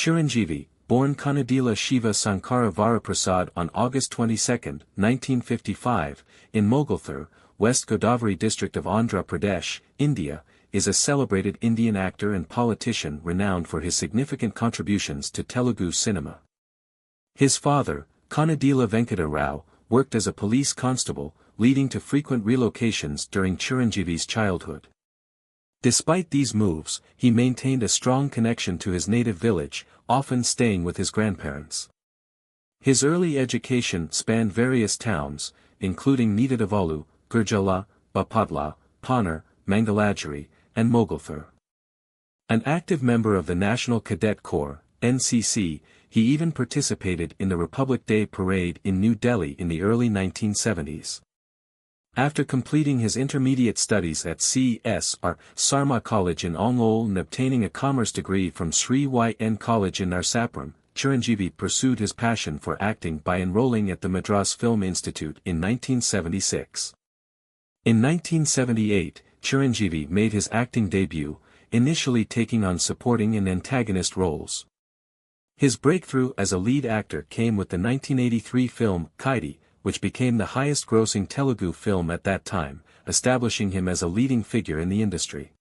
Chiranjeevi, born Kanadila Shiva Sankara Varaprasad on August 22, 1955, in Mogalthur, West Godavari district of Andhra Pradesh, India, is a celebrated Indian actor and politician renowned for his significant contributions to Telugu cinema. His father, Kanadila Venkata Rao, worked as a police constable, leading to frequent relocations during Chiranjeevi's childhood. Despite these moves, he maintained a strong connection to his native village, often staying with his grandparents. His early education spanned various towns, including Nidadavalu, Gurjala, Bapadla, Panar, Mangalagiri, and Mogalthur. An active member of the National Cadet Corps, NCC, he even participated in the Republic Day Parade in New Delhi in the early 1970s. After completing his intermediate studies at C.S.R. Sarma College in Ongole and obtaining a commerce degree from Sri Y.N. College in Narsapram, Chiranjeevi pursued his passion for acting by enrolling at the Madras Film Institute in 1976. In 1978, Chiranjeevi made his acting debut, initially taking on supporting and antagonist roles. His breakthrough as a lead actor came with the 1983 film Kaidi, which became the highest-grossing Telugu film at that time, establishing him as a leading figure in the industry.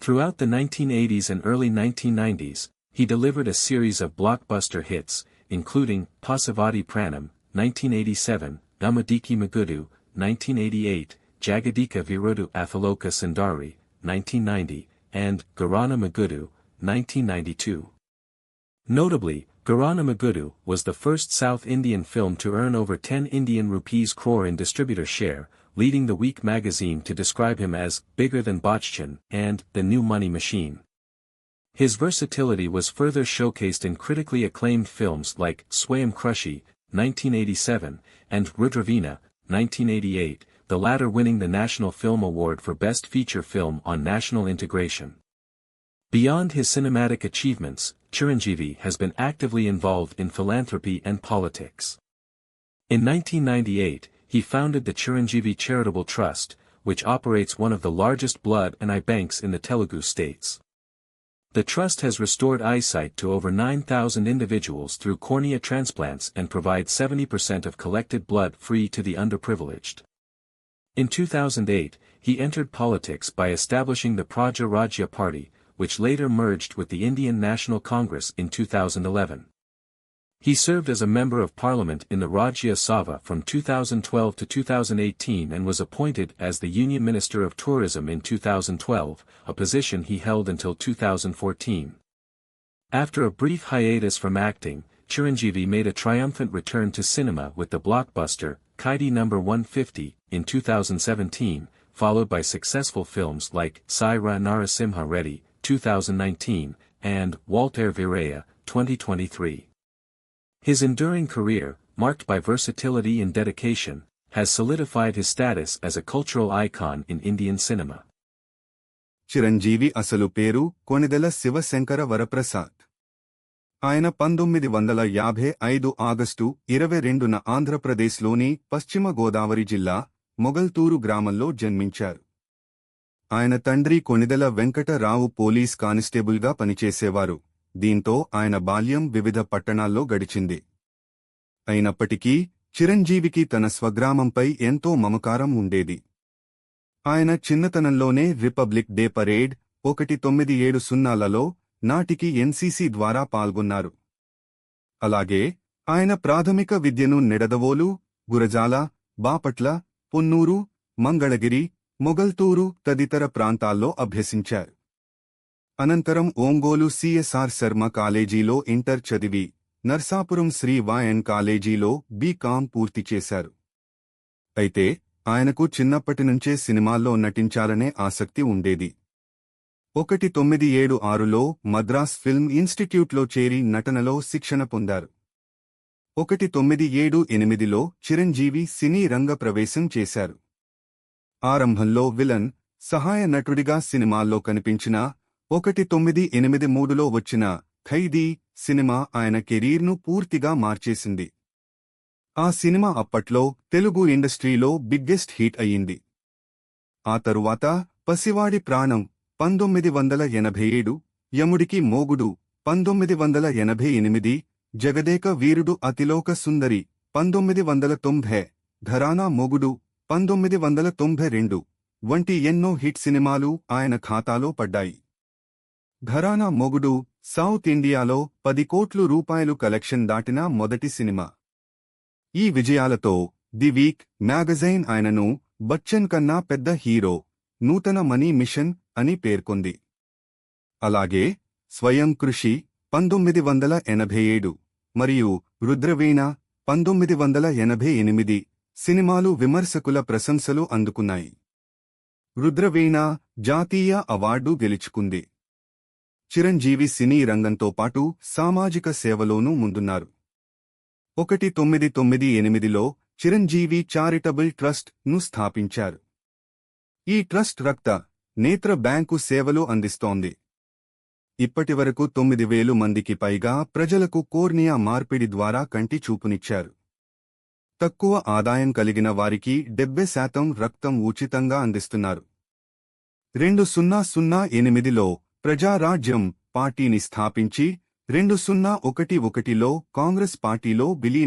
Throughout the 1980s and early 1990s, he delivered a series of blockbuster hits, including Pasavati Pranam, 1987, Namadiki Magudu, 1988, Jagadika Virodu Athaloka Sundari, 1990, and Garana Magudu, 1992. Notably, Garana Magudu was the first South Indian film to earn over 10 Indian rupees crore in distributor share, leading the Week magazine to describe him as bigger than Bachchan and the new money machine. His versatility was further showcased in critically acclaimed films like Swayam Krushi, 1987, and Rudravina, 1988, the latter winning the National Film Award for Best Feature Film on National Integration. Beyond his cinematic achievements, Chiranjeevi has been actively involved in philanthropy and politics. In 1998, he founded the Chiranjeevi Charitable Trust, which operates one of the largest blood and eye banks in the Telugu states. The trust has restored eyesight to over 9,000 individuals through cornea transplants and provides 70% of collected blood free to the underprivileged. In 2008, he entered politics by establishing the Praja Rajya Party, which later merged with the Indian National Congress in 2011. He served as a Member of Parliament in the Rajya Sabha from 2012 to 2018 and was appointed as the Union Minister of Tourism in 2012, a position he held until 2014. After a brief hiatus from acting, Chiranjeevi made a triumphant return to cinema with the blockbuster, Kaidi No. 150, in 2017, followed by successful films like Saira Narasimha Reddy, 2019, and Walter Viraya, 2023. His enduring career, marked by versatility and dedication, has solidified his status as a cultural icon in Indian cinema. Chiranjeevi అసలు పేరు కొనిదెల శివశంకర వరప్రసాద్ ఆయన పంతొమ్మిది వందల యాభై ఐదు August ఇరవై రెండున ఆంధ్రప్రదేశ్లోని పశ్చిమ గోదావరి జిల్లా మొగల్తూరు గ్రామంలో జన్మించారు ఆయన తండ్రి కొనిదెల వెంకటరావు పోలీస్ కానిస్టేబుల్గా పనిచేసేవారు. దీంతో ఆయన బాల్యం వివిధ పట్టణాల్లో గడిచింది. అయినప్పటికీ చిరంజీవికి తన స్వగ్రామంపై ఎంతో మమకారం ఉండేది. ఆయన చిన్నతనంలోనే రిపబ్లిక్ డే పరేడ్ ఒకటి తొమ్మిది ఏడు సున్నాలలో నాటికి ఎన్సీసీ ద్వారా పాల్గొన్నారు. అలాగే ఆయన ప్రాథమిక విద్యను నెడదవోలు గురజాల బాపట్ల పొన్నూరు మంగళగిరి మొగల్తూరు తదితర ప్రాంతాల్లో అభ్యసించారు. అనంతరం ఓంగోలు సిఎస్ఆర్ శర్మ కాలేజీలో ఇంటర్ చదివి నర్సాపురం శ్రీ వాయన్ కాలేజీలో బీకాం పూర్తి చేశారు. అయితే ఆయనకు చిన్నప్పటినుంచే సినిమాల్లో నటించాలనే ఆసక్తి ఉండేది. ఒకటి తొమ్మిది ఏడు ఆరులో మద్రాస్ ఫిల్మ్ ఇన్స్టిట్యూట్లో చేరి నటనలో శిక్షణ పొందారు. ఒకటి తొమ్మిది ఏడు ఎనిమిదిలో చిరంజీవి సినీ రంగ ప్రవేశం చేశారు. ఆరంభంలో విలన్ సహాయ నటుడిగా సినిమాల్లో కనిపించిన ఒకటి తొమ్మిది ఎనిమిది మూడులో వచ్చిన ఖైదీ సినిమా ఆయన కెరీర్ను పూర్తిగా మార్చేసింది. ఆ సినిమా అప్పట్లో తెలుగు ఇండస్ట్రీలో బిగ్గెస్ట్ హిట్ అయ్యింది. ఆ తరువాత పసివాడి ప్రాణం పంతొమ్మిది వందల ఎనభై ఏడు యముడికి మోగుడు పంతొమ్మిది వందల ఎనభై ఎనిమిది జగదేక వీరుడు అతిలోక సుందరి పంతొమ్మిది వందల తొంభై ఘరానా మొగుడు పంతొమ్మిది వందల తొంభై రెండు వంటి ఎన్నో హిట్ సినిమాలు ఆయన ఖాతాలో పడ్డాయి. ఘరానా మొగుడు సౌత్ ఇండియాలో పది కోట్లు రూపాయలు కలెక్షన్ దాటిన మొదటి సినిమా. ఈ విజయాలతో ది వీక్ మ్యాగజైన్ ఆయనను బచ్చన్ కన్నా పెద్ద హీరో నూతన మనీ మిషన్ అని పేర్కొంది. అలాగే స్వయం కృషి పంతొమ్మిది వందల ఎనభై ఏడు మరియు రుద్రవీణ పంతొమ్మిది వందల ఎనభై ఎనిమిది సినిమాలు విమర్శకుల ప్రశంసలు అందుకున్నాయి. రుద్రవీణ జాతీయ అవార్డు గెలుచుకుంది. చిరంజీవి సినీ రంగంతో పాటు సామాజిక సేవలోనూ ముందున్నారు. ఒకటి తొమ్మిది తొమ్మిది ఎనిమిదిలో చిరంజీవి చారిటబుల్ ట్రస్ట్ను స్థాపించారు. ఈ ట్రస్ట్ రక్త నేత్ర బ్యాంకు సేవలు అందిస్తోంది. ఇప్పటివరకు తొమ్మిది వేలు మందికి పైగా ప్రజలకు కోర్నియా మార్పిడి ద్వారా కంటి చూపునిచ్చారు. తక్కువ ఆదాయం కలిగిన వారికి డెబ్బై శాతం రక్తం ఉచితంగా అందిస్తున్నారు. రెండు సున్నా సున్నా ఎనిమిదిలో ప్రజారాజ్యం పార్టీని స్థాపించి రెండు సున్నా ఒకటి ఒకటిలో కాంగ్రెస్ పార్టీలో విలీనం